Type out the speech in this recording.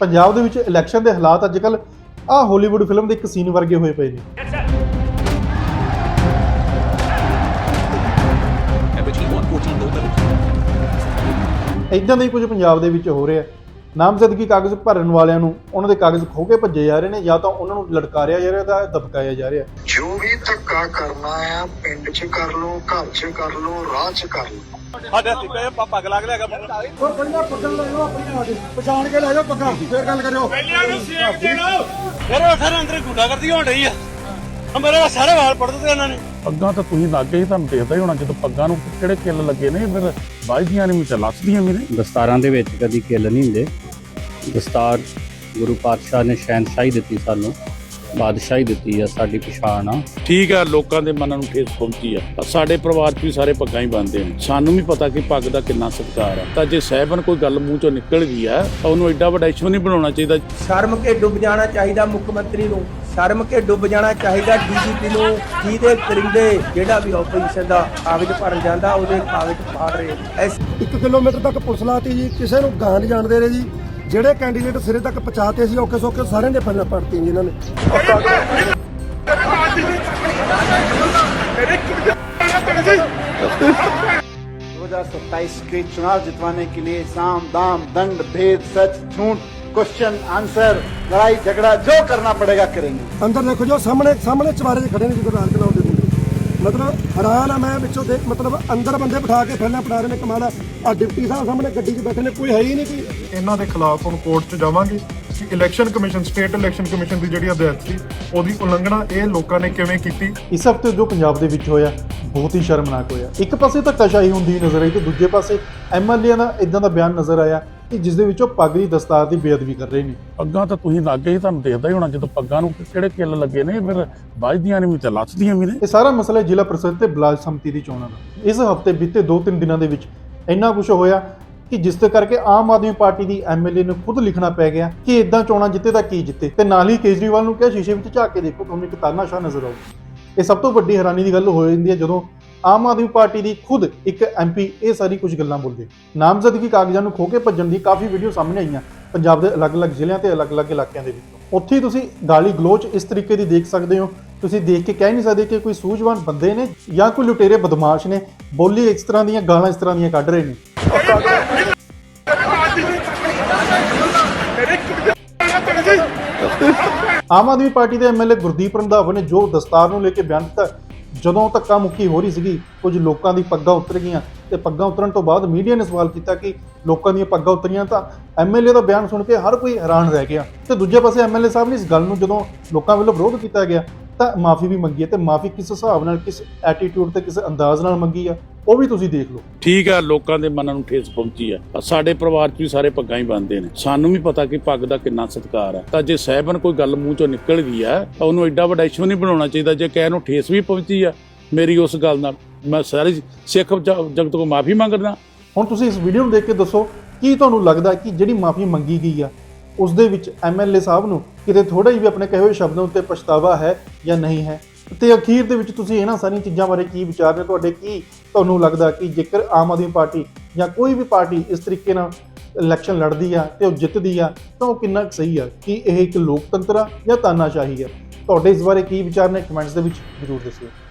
ਪੰਜਾਬ ਦੇ ਵਿੱਚ ਇਲੈਕਸ਼ਨ ਦੇ ਹਾਲਾਤ ਅੱਜ ਕੱਲ ਆ ਹਾਲੀਵੁੱਡ ਫਿਲਮ ਦੇ ਇੱਕ ਸੀਨ ਵਰਗੇ ਹੋਏ ਪਏ ਨੇ। MOT 114 low level. ਇਦਾਂ ਦਾ ਹੀ ਕੁਝ ਪੰਜਾਬ ਦੇ ਵਿੱਚ ਹੋ ਰਿਹਾ। ਨਾਮਜ਼ਦਗੀ ਕਾਗਜ਼ ਭਰਨ ਵਾਲਿਆਂ ਨੂੰ ਉਹਨਾਂ ਦੇ ਕਾਗਜ਼ ਖੋ ਕੇ ਭੱਜੇ ਜਾ ਰਹੇ ਨੇ ਜਾਂ ਤਾਂ ਉਹਨਾਂ ਨੂੰ ਲਟਕਾਰਿਆ ਜਾ ਰਿਹਾ ਤਾਂ ਦਬਕਾਇਆ ਜਾ ਰਿਹਾ। ਜੋ ਵੀ ਧੱਕਾ ਕਰਨਾ ਆ ਪਿੰਡ 'ਚ ਕਰ ਲਓ ਘਰ 'ਚ ਕਰ ਲਓ ਰਾਹ 'ਚ ਕਰ ਲਓ। ਸਾਡੇ ਹੱਥੀ ਪਏ ਪੱਗ ਲੱਗ ਲਿਆਗਾ ਉਹ ਪਹਿਲਾਂ ਪੱਗਾਂ ਲੈ ਜਾਓ ਆਪਣੀਆਂ ਦੇ ਪਛਾਣ ਕੇ ਲੈ ਜਾਓ ਪੱਗਾਂ ਫੇਰ ਗੱਲ ਕਰਿਓ। ਪਹਿਲਿਆਂ ਨੂੰ ਸੇਕ ਦੇਣਾ ਫਿਰ ਉਹ ਸਾਰੇ ਅੰਦਰ ਗੁੰਡਾ ਕਰਦੀ ਹੋਣ ਰਹੀ ਆ। ਮੇਰੇ ਸਾਰੇ ਵਾਲ ਪੜ ਦਿੱਤੇ ਇਹਨਾਂ ਨੇ। ਪੱਗਾਂ ਤਾਂ ਤੁਸੀਂ ਲੱਗੇ ਹੀ ਤੁਹਾਨੂੰ ਦੇਖਦਾ ਹੀ ਹੋਣਾ ਜਦੋਂ ਪੱਗਾਂ ਨੂੰ ਕਿਹੜੇ ਕਿੱਲ ਲੱਗੇ ਨੇ ਫਿਰ ਬਾਜਦੀਆਂ ਨੇ ਵੀ ਨੇ। ਦਸਤਾਰਾਂ ਦੇ ਵਿੱਚ ਕਦੀ ਕਿੱਲ ਨਹੀਂ ਹੁੰਦੇ। ਦਸਤਾਰ ਗੁਰੂ ਪਾਤਸ਼ਾਹ ਨੇ ਸ਼ਹਿਨशाही ਦਿੱਤੀ ਸਾਨੂੰ ਬਾਦਸ਼ਾਹੀ ਦਿੱਤੀ ਆ ਸਾਡੀ ਪਛਾਣ ਆ। ਠੀਕ ਆ ਲੋਕਾਂ ਦੇ ਮਨਾਂ ਨੂੰ ਠੇਸ ਪਹੁੰਚੀ ਆ। ਪਰ ਸਾਡੇ ਪਰਿਵਾਰ 'ਚ ਵੀ ਸਾਰੇ ਪੱਗਾਂ ਹੀ ਬੰਨਦੇ ਨੇ। ਸਾਨੂੰ ਵੀ ਪਤਾ ਕਿ ਪੱਗ ਦਾ ਕਿੰਨਾ ਸਤਿਕਾਰ ਆ। ਤਾਂ ਜੇ ਸਹਿਬਨ ਕੋਈ ਗੱਲ ਮੂੰਹ ਚੋਂ ਨਿਕਲ ਗਈ ਆ ਤਾਂ ਉਹਨੂੰ ਐਡਾ ਵੱਡਾ ਇਸ਼ੂ ਨਹੀਂ ਬਣਾਉਣਾ ਚਾਹੀਦਾ। ਸ਼ਰਮ ਕੇ ਡੁੱਬ ਜਾਣਾ ਚਾਹੀਦਾ ਮੁੱਖ ਮੰਤਰੀ ਨੂੰ। ਸ਼ਰਮ ਕੇ ਡੁੱਬ ਜਾਣਾ ਚਾਹੀਦਾ ਡੀਜੀਪੀ ਨੂੰ ਜਿਹਦੇ ਕਰਿੰਦੇ ਜਿਹੜਾ ਵੀ ਆਪੋਜੀਸ਼ਨ ਦਾ ਕਾਗਜ਼ ਭਰਨ ਜਾਂਦਾ ਉਹਦੇ ਕਾਗਜ਼ ਪਾੜ ਰਹੇ ਐਸ 1 ਕਿਲੋਮੀਟਰ ਤੱਕ ਪੁਲਿਸ ਲਾਤੀ ਜੀ ਕਿਸੇ ਨੂੰ ਗਾਂ ਨਹੀਂ ਜਾਣਦੇ ਰਹੇ ਜੀ। ਜਿਹੜੇ ਕੈਂਡੀਡੇਟ ਸਿਰੇ ਤੱਕ ਪਹੁੰਚਾਤੇ ਸੀ ਔਕੇ ਸੌਕੇ ਸਾਰਿਆਂ ਦੇ ਪੱਲੇ ਪੜਤੀ ਜੀ ਇਹਨਾਂ ਨੇ के चुनाव जितवाने के लिए साम दाम दंड भेद सच झूठ क्वेश्चन आंसर लड़ाई झगड़ा जो करना पड़ेगा करेंगे ਅੰਦਰ ਦੇਖੋ ਜੋ ਸਾਹਮਣੇ ਸਾਹਮਣੇ ਚਵਾਰੇ 'ਚ ਖੜੇ ਨੇ ਜੀ ਗੁਰਦਾਸ ਕਲਾਉ ਦੇ ਮੁੰਡੇ ਮਤਲਬ ਹੈਰਾਨ ਆ ਮੈਂ ਵਿੱਚੋਂ ਦੇਖ ਮਤਲਬ ਅੰਦਰ ਬੰਦੇ ਬਿਠਾ ਕੇ ਪਹਿਲਾਂ ਪੜਾ ਰਹੇ ਨੇ ਕਮਾਲ ਆ। ਆਹ ਡਿਪਟੀ ਸਾਹਿਬ ਸਾਹਮਣੇ ਗੱਡੀ 'ਚ ਬੈਠੇ ਨੇ ਕੋਈ ਹੈ ਹੀ ਨਹੀਂ ਕੋਈ। ਇਹਨਾਂ ਦੇ ਖਿਲਾਫ ਹੁਣ ਕੋਰਟ 'ਚ ਜਾਵਾਂਗੇ ਕਿ election commission state election commission ਦੀ ਜਿਹੜੀ ਹਦਾਇਤ ਸੀ ਉਹਦੀ ਉਲੰਘਣਾ ਇਹ ਲੋਕਾਂ ਨੇ ਕਿਵੇਂ ਕੀਤੀ? ਇਸ ਹਫ਼ਤੇ ਜੋ ਪੰਜਾਬ ਦੇ ਵਿੱਚ ਹੋਇਆ ਬਹੁਤ ਹੀ ਸ਼ਰਮਨਾਕ ਹੋਇਆ। ਇੱਕ ਪਾਸੇ ਧੱਕਾਸ਼ਾਹੀ ਹੁੰਦੀ ਨਜ਼ਰ ਆਈ ਤੇ ਦੂਜੇ ਪਾਸੇ ਐਮਐਲਏ ਦਾ ਇਦਾਂ ਦਾ ਬਿਆਨ ਨਜ਼ਰ ਆਇਆ। ਕਿ ਜਿਸ ਦੇ ਵਿੱਚ ਉਹ ਪੱਗ ਦੀ ਦਸਤਾਰ ਦੀ ਬੇਅਦਬੀ ਕਰ ਰਹੇ ਨੇ। ਪੱਗਾਂ ਤਾਂ ਤੁਸੀਂ ਲੱਗੇ ਹੀ ਤੁਹਾਨੂੰ ਦੇਖਦਾ ਹੀ ਹੋਣਾ ਜਦੋਂ ਪੱਗਾਂ ਨੂੰ ਕਿਹੜੇ ਕਿੱਲ ਲੱਗੇ ਨੇ ਫਿਰ ਬਾਜਦੀਆਂ ਨੇ ਵਿੱਚ ਲੱਥਦੀਆਂ ਵੀ ਨੇ। ਇਹ ਸਾਰਾ ਮਸਲਾ ਜ਼ਿਲ੍ਹਾ ਪ੍ਰੀਸ਼ਦ ਤੇ ਬਲਾਕ ਸੰਮਤੀ ਦੀ ਚੋਣਾਂ ਦਾ। ਇਸ ਹਫ਼ਤੇ ਬੀਤੇ 2-3 ਦਿਨਾਂ ਦੇ ਵਿੱਚ ਇੰਨਾ ਕੁਝ ਹੋਇਆ ਕਿ ਜਿਸ ਦੇ ਕਰਕੇ ਆਮ ਆਦਮੀ ਪਾਰਟੀ ਦੀ ਐਮਐਲਏ ਨੂੰ ਖੁਦ ਲਿਖਣਾ ਪੈ ਗਿਆ ਕਿ ਇਦਾਂ ਚੋਣਾਂ ਜਿੱਤੇ ਤਾਂ ਕੀ ਜਿੱਤੇ। ਤੇ ਨਾਲ ਹੀ ਕੇਜਰੀਵਾਲ ਨੂੰ ਕਿਹਾ ਸ਼ੀਸ਼ੇ ਵਿੱਚ ਝਾਕ ਕੇ ਦੇਖੋ ਤੁਹਾਨੂੰ ਇੱਕ ਤਾਨਾਸ਼ਾਹ ਨਜ਼ਰ ਆਊ ਇਹ ਸਭ ਤੋਂ ਵੱਡੀ ਹੈਰਾਨੀ ਦੀ ਗੱਲ ਹੋ ਜਾਂਦੀ ਹੈ ਜਦੋਂ ਆਮ ਆਦਮੀ ਪਾਰਟੀ ਦੀ ਖੁਦ ਇੱਕ ਐਮਪੀ ਇਹ ਸਾਰੀ ਕੁਝ ਗੱਲਾਂ ਬੋਲਦੇ ਨਾਮਜ਼ਦਗੀ ਕਾਗਜ਼ਾਂ ਨੂੰ ਖੋ ਕੇ ਭੱਜਣ ਦੀ ਕਾਫੀ ਵੀਡੀਓ ਸਾਹਮਣੇ ਆਈਆਂ। ਪੰਜਾਬ ਦੇ ਅਲੱਗ-ਅਲੱਗ ਜ਼ਿਲ੍ਹਿਆਂ ਤੇ ਅਲੱਗ-ਅਲੱਗ ਇਲਾਕਿਆਂ ਦੇ ਵਿੱਚ। ਉੱਥੇ ਤੁਸੀਂ ਗਾਲੀ ਗਲੋਚ ਇਸ ਤਰੀਕੇ ਦੀ ਦੇਖ ਸਕਦੇ ਹੋ। ਤੁਸੀਂ ਦੇਖ ਕੇ ਕਹਿ ਨਹੀਂ ਸਕਦੇ ਕਿ ਕੋਈ ਸੂਝਵਾਨ ਬੰਦੇ ਨੇ ਜਾਂ ਕੋਈ ਲੁਟੇਰੇ ਬਦਮਾਸ਼ ਨੇ ਬੋਲੀ ਇਸ ਤਰ੍ਹਾਂ ਦੀਆਂ ਗਾਲਾਂ ਇਸ ਤਰ੍ਹਾਂ ਦੀਆਂ ਕੱਢ ਰਹੇ ਨੇ। ਆਮ ਆਦਮੀ ਪਾਰਟੀ ਦੇ ਐਮਐਲਏ ਗੁਰਦੀਪ ਰੰਧਾਵਾ ਨੇ ਜੋ ਦਸਤਾਰ ਨੂੰ ਲੈ ਕੇ ਬਿਆਨ ਦਿੱਤਾ ਜਦੋਂ ਧੱਕਾ ਮੁੱਕੀ ਹੋ ਰਹੀ ਸੀਗੀ, ਕੁਝ ਲੋਕਾਂ ਦੀ ਪੱਗਾਂ ਉਤਰ ਗਈਆਂ ਤੇ ਪੱਗਾਂ ਉਤਰਨ ਤੋਂ ਬਾਅਦ ਮੀਡੀਆ ਨੇ ਸਵਾਲ ਕੀਤਾ ਕਿ ਲੋਕਾਂ ਦੀਆਂ ਪੱਗਾਂ ਉਤਰੀਆਂ ਤਾਂ ਐਮਐਲਏ ਦਾ ਬਿਆਨ ਸੁਣ ਕੇ ਹਰ ਕੋਈ ਹੈਰਾਨ ਰਹਿ ਗਿਆ। ਤੇ ਦੂਜੇ ਪਾਸੇ ਐਮਐਲਏ ਸਾਹਿਬ ਨੇ ਇਸ ਗੱਲ ਨੂੰ ਜਦੋਂ ਲੋਕਾਂ ਵੱਲੋਂ ਵਿਰੋਧ ਕੀਤਾ ਗਿਆ, ਤਾਂ ਮਾਫੀ ਵੀ ਮੰਗੀ ਹੈ ਤੇ ਮਾਫੀ ਕਿਸ ਹਿਸਾਬ ਨਾਲ, ਕਿਸ ਐਟੀਟਿਊਡ ਤੇ ਕਿਸ ਅੰਦਾਜ਼ ਨਾਲ ਮੰਗੀ ਆ? ਉਹ ਵੀ ਤੁਸੀਂ ਦੇਖ ਲਓ। ਠੀਕ ਆ ਲੋਕਾਂ ਦੇ ਮਨਾਂ ਨੂੰ ਠੇਸ ਪਹੁੰਚੀ ਆ। ਪਰ ਸਾਡੇ ਪਰਿਵਾਰ 'ਚ ਵੀ ਸਾਰੇ ਪੱਗਾਂ ਹੀ ਬੰਨਦੇ ਨੇ। ਸਾਨੂੰ ਵੀ ਪਤਾ ਕਿ ਪੱਗ ਦਾ ਕਿੰਨਾ ਸਤਿਕਾਰ ਆ। ਤਾਂ ਜੇ ਸਹਿਬਨ ਕੋਈ ਗੱਲ ਮੂੰਹ ਚੋਂ ਨਿਕਲ ਗਈ ਆ ਤਾਂ ਉਹਨੂੰ ਐਡਾ ਵੱਡਾ ਇਸ਼ੂ ਨਹੀਂ ਬਣਾਉਣਾ ਚਾਹੀਦਾ। ਜੇ ਕਹਿ ਨੂੰ ਠੇਸ ਵੀ ਪਹੁੰਚੀ ਆ ਮੇਰੀ ਉਸ ਗੱਲ ਨਾਲ ਮੈਂ ਸਾਰੇ ਸਿੱਖ ਜਗਤ ਤੋਂ ਮਾਫੀ ਮੰਗਦਾ। ਹੁਣ ਤੁਸੀਂ ਇਸ ਵੀਡੀਓ ਨੂੰ ਦੇਖ ਕੇ ਦੱਸੋ ਕੀ ਤੁਹਾਨੂੰ ਲੱਗਦਾ ਕਿ ਜਿਹੜੀ ਮਾਫੀ ਮੰਗੀ ਗਈ ਆ ਉਸ ਦੇ ਵਿੱਚ ਐਮਐਲਏ ਸਾਹਿਬ ਨੂੰ ਕਿਤੇ ਥੋੜਾ ਹੀ ਵੀ ਆਪਣੇ ਕਹੇ ਹੋਏ ਸ਼ਬਦਾਂ ਉੱਤੇ ਪਛਤਾਵਾ ਹੈ ਜਾਂ ਨਹੀਂ ਹੈ? ਤੇ ਅਖੀਰ ਦੇ ਵਿੱਚ ਤੁਸੀਂ ਇਹਨਾਂ ਸਾਰੀਆਂ ਚੀਜ਼ਾਂ ਬਾਰੇ ਕੀ ਵਿਚਾਰ ਨੇ ਤੁਹਾਡੇ ਕੀ ਤੁਹਾਨੂੰ ਲੱਗਦਾ ਕਿ ਜੇਕਰ ਆਮ ਆਦਮੀ ਪਾਰਟੀ ਜਾਂ ਕੋਈ ਵੀ ਪਾਰਟੀ ਇਸ ਤਰੀਕੇ ਨਾਲ ਇਲੈਕਸ਼ਨ ਲੜਦੀ ਆ ਤੇ ਉਹ ਜਿੱਤਦੀ ਆ, ਤਾਂ ਉਹ ਕਿੰਨਾ ਕੁ ਸਹੀ ਆ? ਕਿ ਇਹ ਇੱਕ ਲੋਕਤੰਤਰ ਆ ਜਾਂ ਤਾਨਾਸ਼ਾਹੀ ਆ? ਤੁਹਾਡੇ ਇਸ ਬਾਰੇ ਕੀ ਵਿਚਾਰ ਨੇ? ਕਮੈਂਟਸ ਦੇ ਵਿੱਚ ਜ਼ਰੂਰ ਦੱਸਿਓ।